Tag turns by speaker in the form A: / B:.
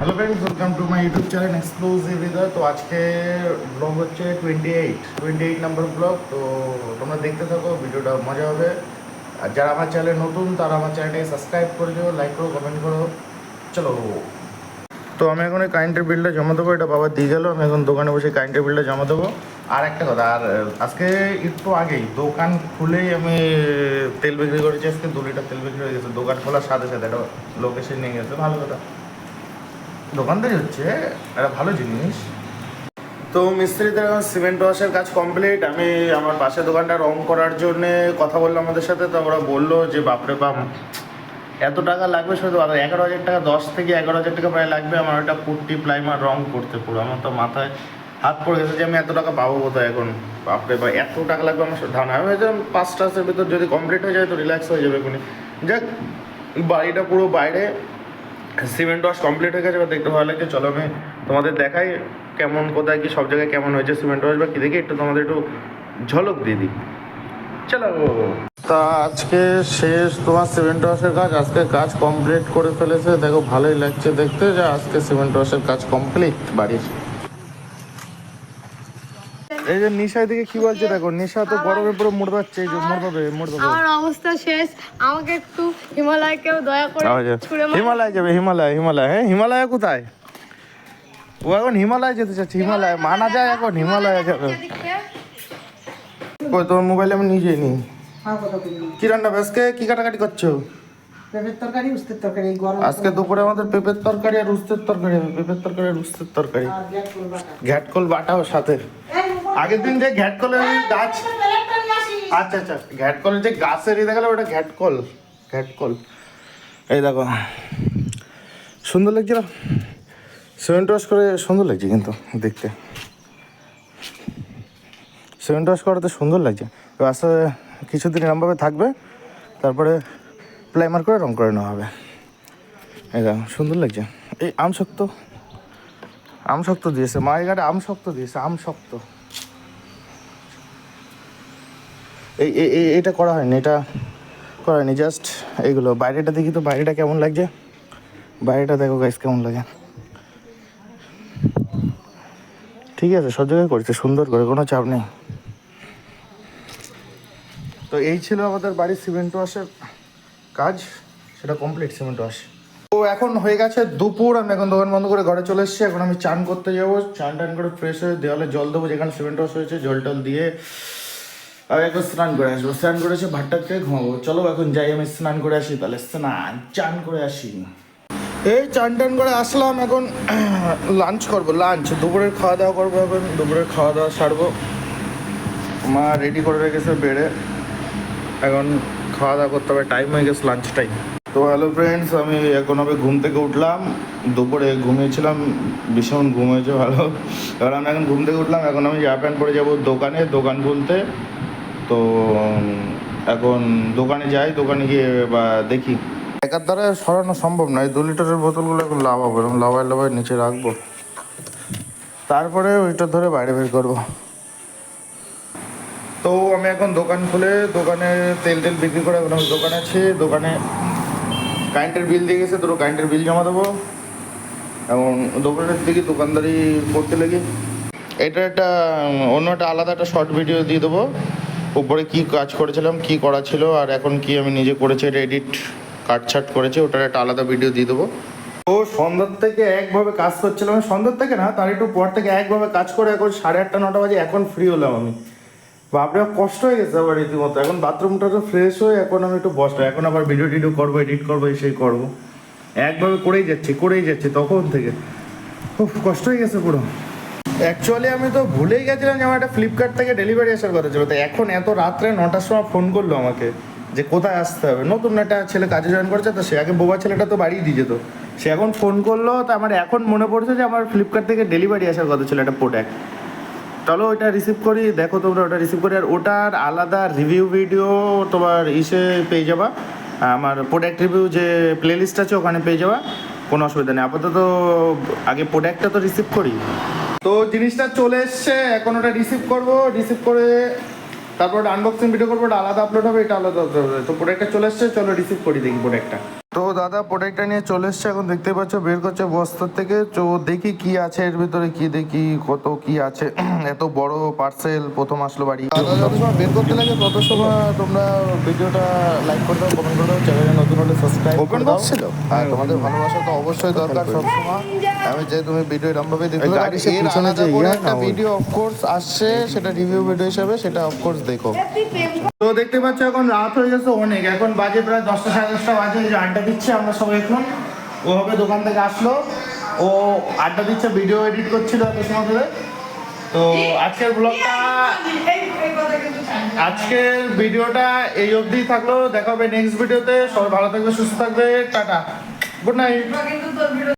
A: Hello friends welcome to my YouTube channel exclusive either তো আজকে blog হচ্ছে twenty eight twenty eight number vlog তো তোমরা দেখতে থাকো, ভিডিওটা মজা হবে। আর যারা আমার চ্যানেলে নতুন, তারা আমার চ্যানেলটাকে সাবস্ক্রাইব করে দিও লাইক করো কমেন্ট করো। চলো। তো আমি এখন এই কারেন্টের বিলটা জমা দেবো, এটা বাবা দিয়ে গেলো, আমি এখন দোকানে বসে কারেন্টের বিলটা জমা দেবো। আর একটা কথা, আর আজকে একটু আগেই, দোকান খুলেই আমি তেল বিক্রি করেছি, আজকে দু লিটার তেল বিক্রি হয়ে গেছে, দোকান খোলার সাথে সাথে একটা লোক এসে নিয়ে গেছে, ভালো কথা। দোকানদারি হচ্ছে একটা ভালো জিনিস। তো মিস্ত্রিদের এখন সিমেন্ট ওয়াশের কাজ কমপ্লিট। আমি আমার পাশে দোকানটা রং করার জন্য কথা বললাম আমাদের সাথে, তো ওরা বলল যে, বাপরে বাপ, এত টাকা লাগবে শুধু এগারো হাজার টাকা, দশ থেকে এগারো হাজার টাকা প্রায় লাগবে আমার ওটা পুট্টি প্লাইমার রং করতে পুরো। আমার তো মাথায় হাত পড়ে গেছে যে, আমি এত টাকা পাবো কোথায় এখন? বাপরে বা এত টাকা লাগবে আমার ধারণা আমি ভেবেছিলাম পাঁচ টাসের ভিতর যদি কমপ্লিট হয়ে যায় তো রিল্যাক্স হয়ে যাবে এখনই। যাক, বাড়িটা পুরো বাইরে। সিমেন্ট ওয়াশ কমপ্লিট হয়ে গেছে বা দেখতে ভালো লাগছে। চলো আমি তোমাদের দেখাই কেমন, কোথায় কি, সব জায়গায় কেমন হয়েছে সিমেন্ট ওয়াশ, বা কী দেখি একটু তোমাদের একটু ঝলক দিয়ে দিই। চলো। তা আজকে শেষ তোমার সিমেন্ট ওয়াশের কাজ, আজকে কাজ কমপ্লিট করে ফেলেছে। দেখো, ভালোই লাগছে দেখতে যে আজকে সিমেন্ট ওয়াশের কাজ কমপ্লিট বাড়ির। এই যে নিশার দিকে কি বলছে দেখো নিশা তো গরমে পুরো মরে যাচ্ছে এই যে মরবে মরবে
B: আমার অবস্থা শেষ। আমাকে একটু হিমালয় কেউ দয়া করে ছুঁড়ে
A: হিমালয় যাবে হিমালয় হিমালয় হ্যাঁ হিমালয় কোথায়? ও এখন হিমালয় যেতে চাচ্ছে হিমালয় মানা যায় এখন হিমালয় যাবে।
B: এদিকে।
A: কই তোমার মোবাইলে আমি নিজেই নিই। কি রান্না আজকে কি কাটাকাটি করছ?
C: পেঁপের তরকারি উস্তের তরকারি গরম
A: আজকে দুপুরে আমাদের পেঁপের তরকারি আর উস্তের তরকারি হবে পেঁপের তরকারি আর উস্তের তরকারি। ঘ্যাটকল বাটাও সাথে। আগের দিন যে ঘ্যাটকলের ওই গাছ
C: প্লেটটা নিয়ে আসিস।
A: আচ্ছা আচ্ছা ঘ্যাটকলের যে গাছের ই দেখাল ওটা ঘ্যাটকল ঘ্যাটকল এই দেখো সুন্দর লাগছে না? সিমেন্ট ওয়াশ করে সুন্দর লাগছে কিন্তু দেখতে। সিমেন্ট ওয়াশ করাতে সুন্দর লাগছে। তো আস্তে কিছুদিন এরমভাবে থাকবে তারপরে প্লাইমার করে রং করে নেওয়া হবে। এই দেখো সুন্দর লাগছে। এই আম শক্ত আম শক্ত দিয়েছে। মায়ের ঘাটে আম শক্ত দিয়েছে আম শক্ত এই এটা করা হয়নি, এটা করা হয়নি জাস্ট এইগুলো বাইরেটা দেখি তো, বাইরেটা কেমন লাগছে? বাইরেটা দেখো গাইস কেমন লাগে। ঠিক আছে, সব জায়গায় করেছে, সুন্দর করে, কোনো চাপ নেই। তো এই ছিল আমাদের বাড়ির সিমেন্ট ওয়াশের কাজ, সেটা কমপ্লিট সিমেন্ট ওয়াশ তো এখন হয়ে গেছে দুপুর আমি এখন দোকান বন্ধ করে ঘরে চলে এসেছি, এখন আমি চান করতে যাব, চান টান করে ফ্রেশ হয়ে দেওয়ালে জল দেবো, যেখানে সিমেন্ট ওয়াশ হয়েছে জল টল দিয়ে আমি একবার স্নান করে আসব, স্নান করে এসে ভাতটা খেয়ে ঘুমাবো। চলো এখন যাই, আমি স্নান করে আসি তাহলে। স্নান, চান করে আসি। এই চান টান করে আসলাম, এখন লাঞ্চ করব, লাঞ্চ। দুপুরের খাওয়া দাওয়া করব এখন, দুপুরের খাওয়া দাওয়া সারবো। মা রেডি করে রেখেছে বেড়ে। এখন খাওয়া দাওয়া করতে হবে টাইম হয়ে গেছে লাঞ্চ টাইম তো হ্যালো ফ্রেন্ডস আমি এখন হবে ঘুম থেকে উঠলাম। দুপুরে ঘুমিয়েছিলাম, ভীষণ ঘুম হয়েছে ভালো। এবার আমি এখন ঘুম থেকে উঠলাম, এখন আমি জামা প্যান্ট পরে যাব দোকানে, দোকান বলতে তো এখন দোকানে যাই দোকানে গিয়ে বা দেখি। একার দ্বারা সরানো সম্ভব নয় দু লিটারের বোতলগুলো এখন লাভাবো এবং লাভায় লাভায় নিচে রাখব। তারপরে ওইটা ধরে বাইরে বের করব। তো আমি এখন দোকান খুলে দোকানে তেল টেল বিক্রি করে এখন আমি দোকানে আছি। দোকানে কারেন্টের বিল দিয়ে গেছে দুটো কারেন্টের বিল জমা দেবো। এবং দোকানের দিকে দোকানদারি করতে লেগে। এটা একটা অন্য একটা আলাদা একটা শর্ট ভিডিও দিয়ে দেবো। উপরে কি কাজ করেছিলাম, কি করা ছিল আর এখন কি আমি নিজে করেছি, এটা এডিট কাটছাট করেছি, ওটার একটা আলাদা ভিডিও দিয়ে দেবো। তো সন্ধ্যার থেকে একভাবে কাজ করছিলাম, আমি সন্ধ্যার থেকে না, তার একটু পর থেকে একভাবে কাজ করে এখন সাড়ে আটটা, নটা বাজে এখন ফ্রি হলাম আমি। বাপরে কষ্ট হয়ে গেছে আবার রীতিমতো। এখন বাথরুমটা তো ফ্রেশ হয়ে এখন আমি একটু বসবো এখন আবার ভিডিও টিডিও করব এডিট করব সেই করব। একভাবে করেই যাচ্ছি করেই যাচ্ছি তখন থেকে। খুব কষ্ট হয়ে গেছে পুরো। অ্যাকচুয়ালি আমি তো ভুলেই গেছিলাম যে আমার একটা ফ্লিপকার্ট থেকে ডেলিভারি আসার কথা ছিল। তো এখন এত রাত্রে নটার সময় ফোন করল আমাকে যে কোথায় আসতে হবে। নতুন একটা ছেলে কাজে জয়েন করেছে, তো সে আগে বোবা ছেলেটা তো বাড়িয়ে দিয়ে যেত। সে এখন ফোন করল, তো আমার এখন মনে পড়ছে যে আমার ফ্লিপকার্ট থেকে ডেলিভারি আসার কথা ছিল একটা প্রোডাক্ট চলো ওইটা রিসিভ করি, দেখো তোমরা ওটা রিসিভ করি। আর ওটার আলাদা রিভিউ ভিডিও তোমার ইসে পেয়ে যাবা। আমার প্রোডাক্ট রিভিউ যে প্লেলিস্ট আছে, ওখানে পেয়ে যাবা। কোনো অসুবিধা নেই। আপাতত আগে প্রোডাক্টটা তো রিসিভ করি। তো জিনিসটা চলে এসছে, এখন ওটা রিসিভ করব রিসিভ করে তারপর আনবক্সিং ভিডিও করব, ওটা আলাদা আপলোড হবে, এটা আলাদা আপলোড হবে। তো প্রোডাক্টটা চলে এসছে, চলো রিসিভ করি দেখি প্রোডাক্টটা তো তো দাদা প্রোডাক্টটা নিয়ে চলে এসছে এখন দেখতে পাচ্ছ বের করছে বস্তার থেকে। তো দেখি কি আছে এর ভিতরে কি দেখি কত কি আছে। এত বড় পার্সেল প্রথম আসলো বাড়ি। দাদা যত সময় বের করতে লাগে তত সময় তোমরা ভিডিওটা লাইক করে দাও কমেন্ট করে দাও চ্যানেলে নতুন হলে সাবস্ক্রাইব করে দাও। ছিল আর তোমাদের ভালোবাসা তো অবশ্যই দরকার সবসময়। আমি যে তুমি ভিডিও এরকম ভাবে দেখতে
D: গাড়ি সে
A: এর
D: পিছনে
A: আলাদা
D: যে
A: করে
D: ইয়ে
A: একটা ভিডিও অফকোর্স আসছে সেটা রিভিউ ভিডিও হিসেবে সেটা অফকোর্স দেখো। তো দেখতে পাচ্ছ এখন রাত হয়ে গেছে অনেক। এখন বাজে প্রায় দশটা সাড়ে দশটা বাজে যে আড্ডা দিচ্ছে। আমরা সবাই এখন। ওভাবে দোকান থেকে আসলো। ও আড্ডা দিচ্ছে ভিডিও এডিট করছিল এত সময় ধরে। তো আজকের ব্লগটা আজকের ভিডিওটা এই অবধি থাকল। দেখা হবে নেক্সট ভিডিওতে সবাই ভালো থাকবে সুস্থ থাকবে। টাটা। Good night